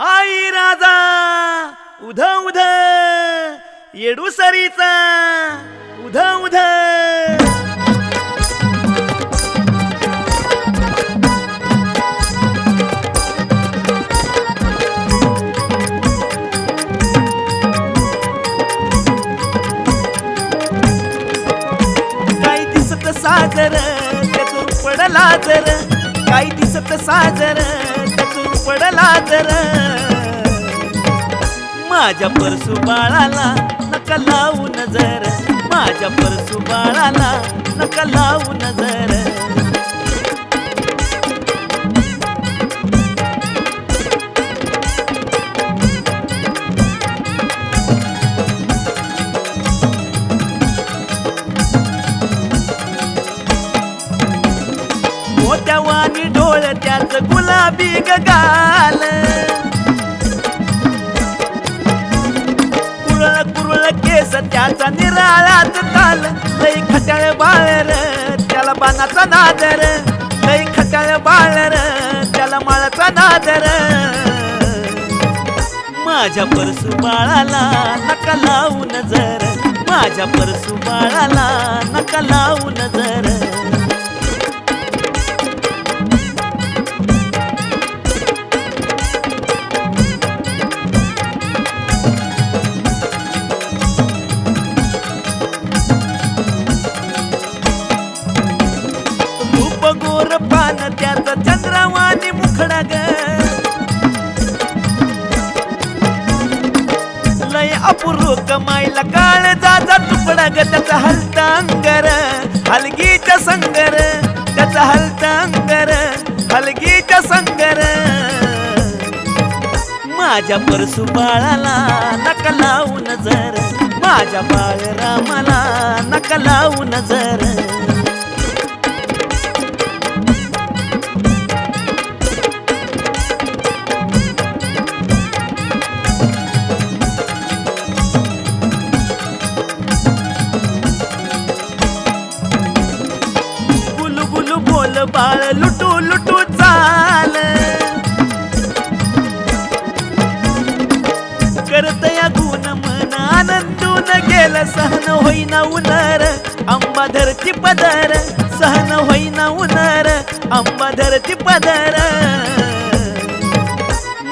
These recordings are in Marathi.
आई राजा उध उध येडूसरीचा उध उध. काही दिसत साजर त्यातून पडला जर काही दिसत साजर त्यातून पडला जर माझ्या परसू बाळाला नका लावू नजर. माझ्या परसू बाळाला नका लावू नजर. मोत्यावानी डोळ त्याच गुलाबी गाल. त्याचा निराळाच ताल. लई खट्याळ बाळर त्याला बाणाचा नादर. लई खट्याळ बाळर त्याला माळाचा नादर. माझ्या परसू बाळाला नका लावू नजर. माझ्या परसू बाळाला नका लावू नजर. त्याचा चंद्रवाणी मुखडा ग लय अपुरो कमाईला काळ जाजा तुकडा ग त्याचा हलता अंगर. हलगीच्या संगर त्याचा हलता अंगर. हलगीच्या संगर. माझ्या परसू बाळाला नका नजर. माझ्या बाळ रामाला नका लावू नजर. गुलू बोल बाळ लुटू लुटू चाल. करत या गुण मन आनंदून गेलं सहन होईना उनर. आंबा धरती पदर सहन होईना उनर. आंबा धरती पदर.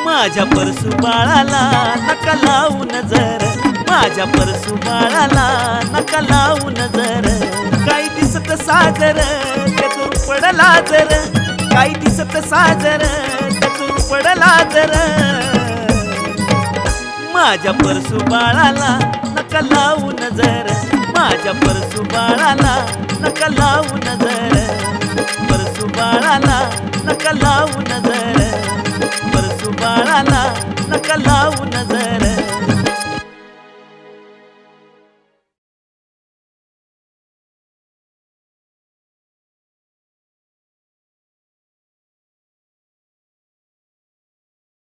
माझ्या परसू बाळाला नका लावू नजर. माझ्या परसू बाळाला नका लावू दिसत त्यातून पडला जर. माझ्या परसू बाळाला नका लावू नजर. माझ्या परसू बाळाला नका लावू नजर. परसू बाळाला नका लावू नजर. परसू बाळाला नका लावू नजर.